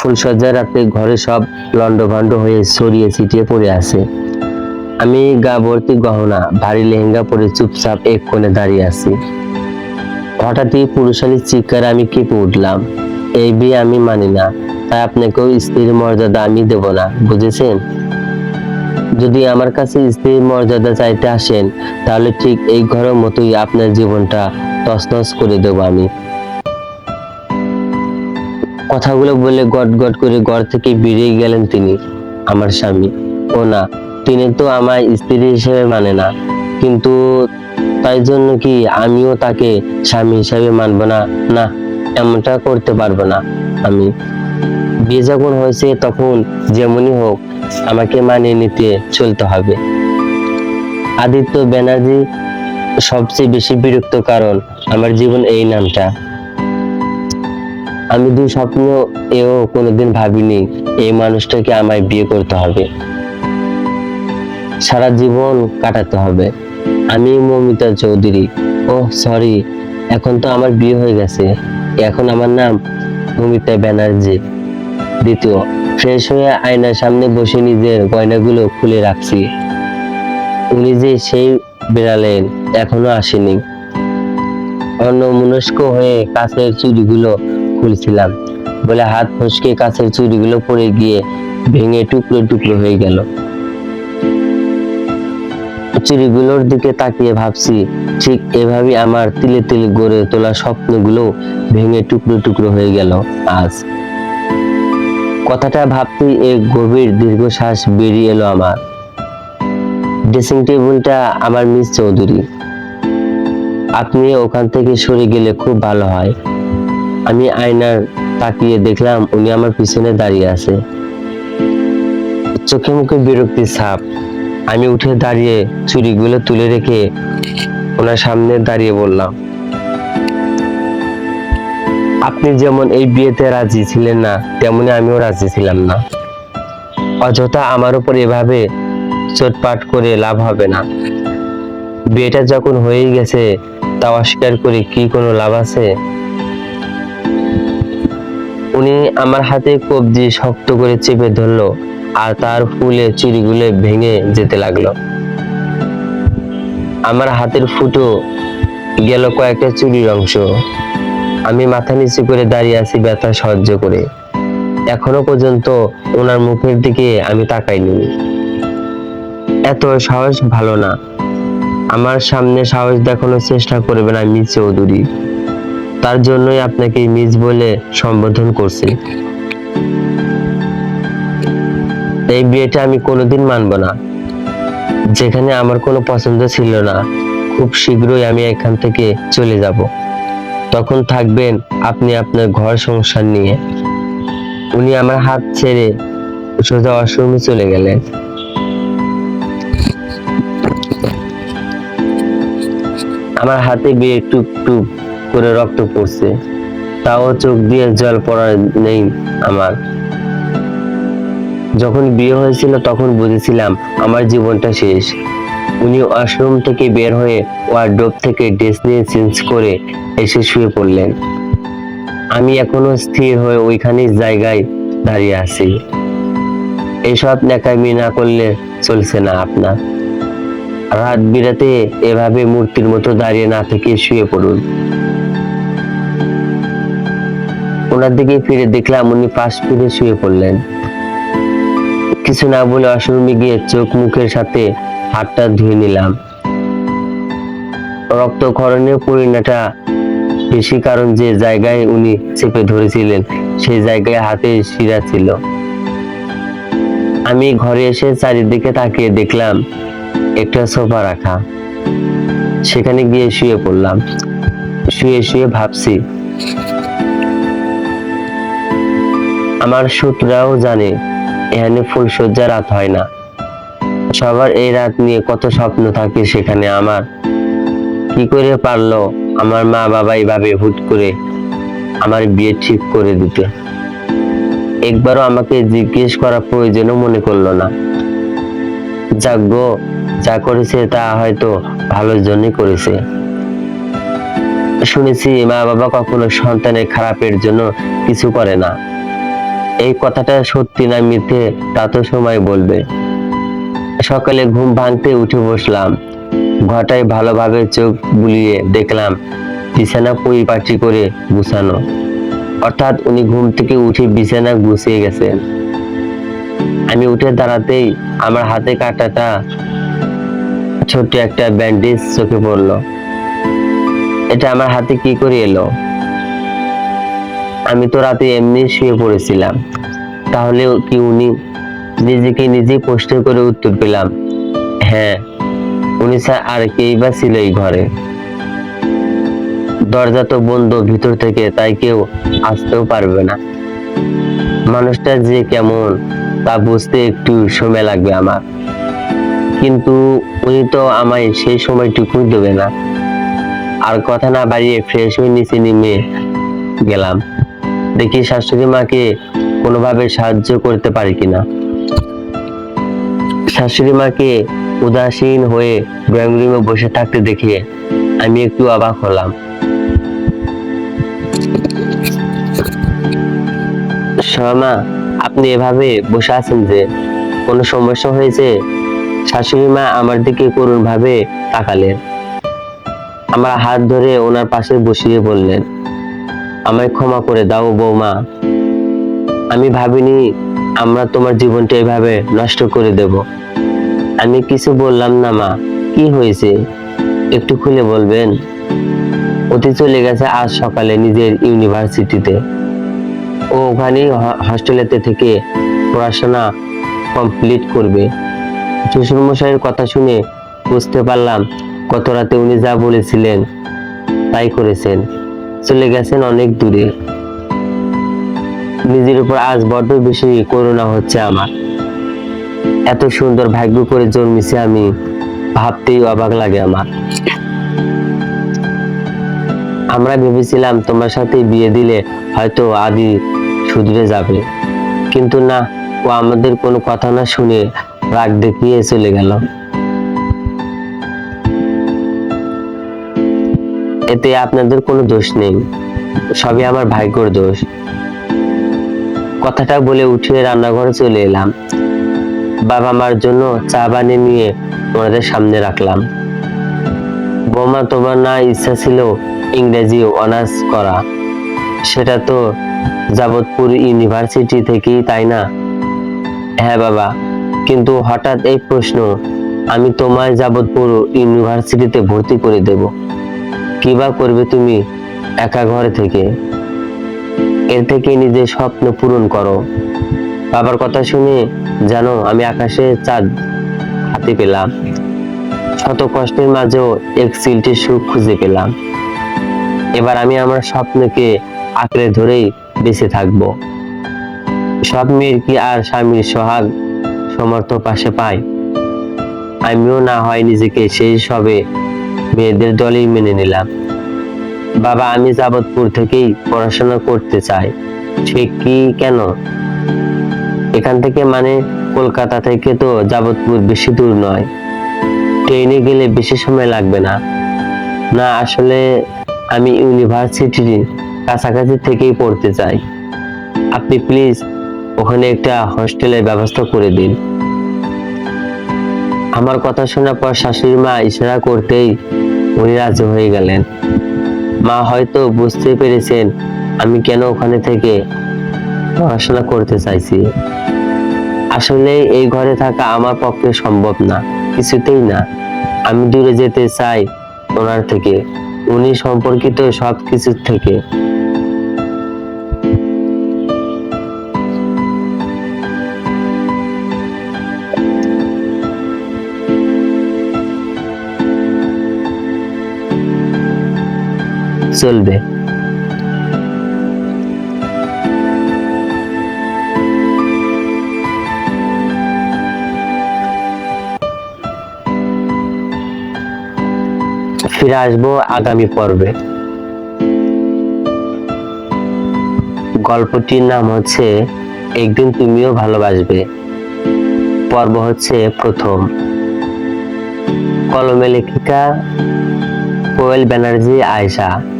ফুলসজ্জার রাতে ঘরে সব লণ্ডভণ্ড হয়ে ছড়িয়ে ছিটিয়ে পড়ে আছে। আমি গা ভর্তি গহনা, ভারী লেহেঙ্গা পরে চুপচাপ এক কোণে দাঁড়িয়ে আছি। হঠাৎই পুরুষালী চিৎকার আমি কেঁপে উঠলাম। এই বিয়ে আমি মানি না, তাই আপনাকেও স্ত্রীর মর্যাদা আমি দেব না, বুঝেছেন? যদি আমার কাছে স্ত্রীর মর্যাদা চাইতে আসেন, তাহলে ঠিক এই ঘরের মতোই আপনার জীবনটা তছনছ করে দেব আমি। কথাগুলো বলে গট গট করে ঘর থেকে বেরিয়ে গেলেন তিনি, আমার স্বামী। ও না, তিনি তো আমার স্ত্রী হিসেবে মানে না। কিন্তু তাই জন্য কি আমিও তাকে স্বামী হিসেবে মানব না? না, এমনটা করতে পারব না আমি। বিয়ে যখন হয়েছে তখন যেমনই হোক আমাকে মানিয়ে নিতে চলতে হবে। আদিত্য ব্যানার্জি সবচেয়ে বেশি বিরক্ত কারণ আমার জীবন এই নামটা। আমি দুই স্বপ্ন এও কোনোদিন ভাবিনি এই মানুষটাকে আমায় বিয়ে করতে হবে। সারা জীবন কাটাতে হবে। আমি মমিতা চৌধুরী। ও সরি, এখন তো আমার বিয়ে হয়ে গেছে। এখন আমার নাম মমিতা ব্যানার্জি। দ্বিতীয়, ফ্রেশ হয়ে আয়নার সামনে বসে নিজের গয়নাগুলো খুলে রাখছি। উনি যে সেই বেড়ালেন এখনও আসেনি। অন্য মনস্ক হয়ে কাছের চুড়িগুলো খুলছিলাম বলে হাত ফসকে কাছের চুড়িগুলো পড়ে গিয়ে ভেঙে টুকরো টুকরো হয়ে গেল। চুড়িগুলোর দিকে তাকিয়ে ভাবছি, ঠিক এভাবে আমার তিলে তিলে গড়ে তোলা স্বপ্নগুলো ভেঙে টুকরো টুকরো হয়ে গেল আজ। কথাটা ভাবতেই এক গভীর দীর্ঘশ্বাস বেরিয়ে এলো আমার। ড্রেসিং টেবিলটা আমার মিস চৌধুরী। আপনি ওখান থেকে সরে গেলে খুব ভালো হয়। আমি আয়নার তাকিয়ে দেখলাম উনি আমার পিছনে দাঁড়িয়ে আছে। চোখে মুখে বিরক্তির ছাপ। আমি উঠে দাঁড়িয়ে চুরিগুলো তুলে রেখে ওনার সামনে দাঁড়িয়ে বললাম, আপনি যেমন এই বিয়েতে রাজি ছিলেন না, তেমনি আমিও রাজি ছিলাম না। অযথা আমার উপর এভাবে চোটপাট করে লাভ হবে না। বিয়েটা যখন হয়েই গেছে তা অস্বীকার করে কি কোনো লাভ আছে? উনি আমার হাতে কবজি শক্ত করে চেপে ধরলো আর তার ফুলে চুরিগুলো ভেঙে যেতে লাগল। আমার হাতের ফুটো গেল কয়েকটা চুরির অংশ। আমি মাথা নিচু করে দাঁড়িয়ে আছি ব্যথা সহ্য করে। এখনও পর্যন্ত ওনার মুখের দিকে আমি তাকাইনি। এত সাহস ভালো না। আমার সামনে সাহস দেখানোর চেষ্টা করবেন আমি চৌধুরী তার জন্যই আপনাকে মিস বলে সম্বোধন করছি। এই বিয়েটা আমি কোনোদিন মানব না। যেখানে আমার কোনো পছন্দ ছিল না, খুব শীঘ্রই আমি এখান থেকে চলে যাব। তখন থাকবেন আপনি আপনার ঘর সংসার নিয়ে। উনি আমার হাত ছেড়ে সোজা ওয়াশরুমে চলে গেলেন। আমার হাতে বেয়ে টুক টুক করে রক্ত পড়ছে। তাও চোখ দিয়ে জল পড়া নেই আমার। যখন বিয়ে হয়েছিল তখন বুঝেছিলাম আমার জীবনটা শেষ। উনি ওয়াশরুম থেকে বের হয়ে ওয়ার্ড্রোব থেকে ড্রেস নিয়ে চেঞ্জ করে এসে শুয়ে পড়লেন। আমি এখনও স্থির হয়ে ওইখানে জায়গায় দাঁড়িয়ে আছি। এসব ন্যাকামি না করলে চলছে না আপনার। রাত বিরাতে এভাবে মূর্তির মতো দাঁড়িয়ে না থেকে শুয়ে পড়ুন। ওনার দিকে ফিরে দেখলাম উনি পাশ ফিরে শুয়ে পড়লেন। কিছু না বলে অশরমে গিয়ে চোখ মুখের সাথে হাতটা ধুয়ে নিলাম। রক্তক্ষরণের পরিণাটা বেশি কারণ যে জায়গায় উনি চেপে ধরেছিলেন, সেই জায়গায় হাতে শিরা ছিল। আমি ঘরে এসে চারিদিকে তাকিয়ে দেখলাম, একটা সোফা রাখা। সেখানে গিয়ে শুয়ে পড়লাম। শুয়ে শুয়ে ভাবছি আমার সূত্রাও জানে, এখানে ফুলসজ্জা রাত হয় না। সবার এই রাত নিয়ে কত স্বপ্ন থাকে সেখানে আমার। কি করে পারল আমার মা বাবা এইভাবে হুট করে আমার বিয়ে ঠিক করে দিতে? একবারও আমাকে জিজ্ঞেস করা প্রয়োজনও মনে করল না। যাগ্য যা করেছে তা হয়তো ভালোর জন্যই করেছে। শুনেছি মা বাবা কখনো সন্তানের খারাপের জন্য কিছু করে না। এই কথাটা সত্যি না মিথ্যে তা তো সময় বলবে। সকালে ঘুম ভাঙতে উঠে বসলাম। ঘটায় ভালোভাবে চোখ বুলিয়ে দেখলাম, বিছানা পরিপাটি করে গুছানো। অর্থাৎ উনি ঘুম থেকে উঠে বিছানা গুছিয়ে গেছেন। আমি উঠে দাঁড়াতেই আমার হাতে কাটাটা ছোট্ট একটা ব্যান্ডেজ চোখে পড়ল। এটা আমার হাতে কি করে এলো? আমি তো রাতে এমনি শুয়ে পড়েছিলাম। তাহলে কি উনি নিজেকে নিজে প্রশ্ন করে উত্তর পেলাম? হ্যাঁ উনি স্যার আর কেই বা ছিল এই ঘরে। দরজা তো বন্ধ ভিতর থেকে, তাই কেউ আসতেও পারবে না। মানুষটা যে কেমন, তা বুঝতে একটু সময় লাগবে আমার। কিন্তু উনি তো আমায় সেই সময়টুকুই দেবে না। আর কথা না বাড়িয়ে ফ্রেশ হয়ে নিচে নেমে গেলাম। দেখি শাশুড়ি মাকে কোনোভাবে সাহায্য করতে পারি কিনা। শাশুড়ি মাকে উদাসীন হয়ে ড্রয়িং রুমে বসে থাকতে দেখে আমি একটু অবাক হলাম। শর্মা, আপনি এভাবে বসে আছেন যে কোনো সমস্যা হয়েছে? শাশুড়ি মা আমার দিকে করুণ ভাবে তাকালেন। আমার হাত ধরে ওনার পাশে বসিয়ে বললেন আমায় ক্ষমা করে দাও বৌমা। আমি ভাবিনি আমরা তোমার জীবনটা এভাবে নষ্ট করে দেব। আমি কিছু বললাম না মা, কি হয়েছে? একটু খুলে বলবেন? অতি চলে গেছে আজ সকালে নিজের ইউনিভার্সিটিতে। ও ওখানেই হস্টেলেতে থেকে পড়াশোনা কমপ্লিট করবে। শ্বশুরমশাইয়ের কথা শুনে বুঝতে পারলাম, গত রাতে উনি যা বলেছিলেন, তাই করেছেন। চলে গেছেন অনেক দূরে। নিজের উপর আজ বড্ড বেশি করুণা হচ্ছে আমার। এত সুন্দর ভাগ্য করে জন্মেছে আমি, ভাবতেই অবাক লাগে আমার। আমরা ভেবেছিলাম তোমার সাথে বিয়ে দিলে হয়তো আদি শুধরে যাবে। কিন্তু না, ও আমাদের কোনো কথা না শুনে রাগ দেখিয়ে চলে গেল। এতে আপনাদের কোনো দোষ নেই। সবই আমার ভাগ্যর দোষ। কথাটা বলে উঠে রান্নাঘরে চলে এলাম। বাবা মার জন্য চা বানিয়ে নিয়ে ওনাদের সামনে রাখলাম। বৌমা, তোমার না ইচ্ছা ছিল ইংরেজি অনার্স করা? সেটা তো যাবতপুর ইউনিভার্সিটি থেকেই, তাই না? হ্যাঁ বাবা, কিন্তু হঠাৎ এই প্রশ্ন আমি তোমায় যাবতপুর ইউনিভার্সিটিতে ভর্তি করে দেব। কি বা করবে তুমি একা ঘরে থেকে? এর থেকে নিজের স্বপ্ন পূরণ করো। বাবার কথা শুনে, জানো, আমি আকাশে চাঁদ হাতে পেলাম। শত কষ্টের মাঝেও এক সিলটি সুখ খুঁজে পেলাম। এবার আমি আমার স্বপ্নকে আঁকড়ে ধরেই বেঁচে থাকব। সব মেয়ের কি আর স্বামীর সোহাগ সমর্থ পাশে পায়? আমিও না হয় নিজেকে সেই সবে মেয়েদের দলেই মেনে নিলাম। বাবা, আমি যাবতপুর থেকেই পড়াশোনা করতে চাই। সে কি কেন? এখান থেকে মানে কলকাতা থেকে তো যাবতপুর বেশি দূর নয়। ট্রেনে গেলে বেশি সময় লাগবে না। না, আসলে আমি ইউনিভার্সিটির কাছাকাছি থেকেই পড়তে চাই। আপনি প্লিজ ওখানে একটা হস্টেলের ব্যবস্থা করে দিন। আমার কথা শোনার পর শাশুড়ি মা ইশারা করতেই উনি রাজি হয়ে গেলেন। মা হয়তো বুঝতে পেরেছেন আমি কেন ওখানে থেকে পড়াশোনা করতে চাইছি। আসলে এই ঘরে থাকা আমার পক্ষে সম্ভব না, কিছুতেই না। আমি দূরে যেতে চাই ওনার থেকে, উনি সম্পর্কিত সব কিছুর থেকে। চলবে। ফিরে আসব আগামী পর্বে। গল্পটির নাম হচ্ছে, একদিন তুমিও ভালোবাসবে। পর্ব হচ্ছে প্রথম। কলমে লেখিকা কোয়েল ব্যানার্জি আয়সা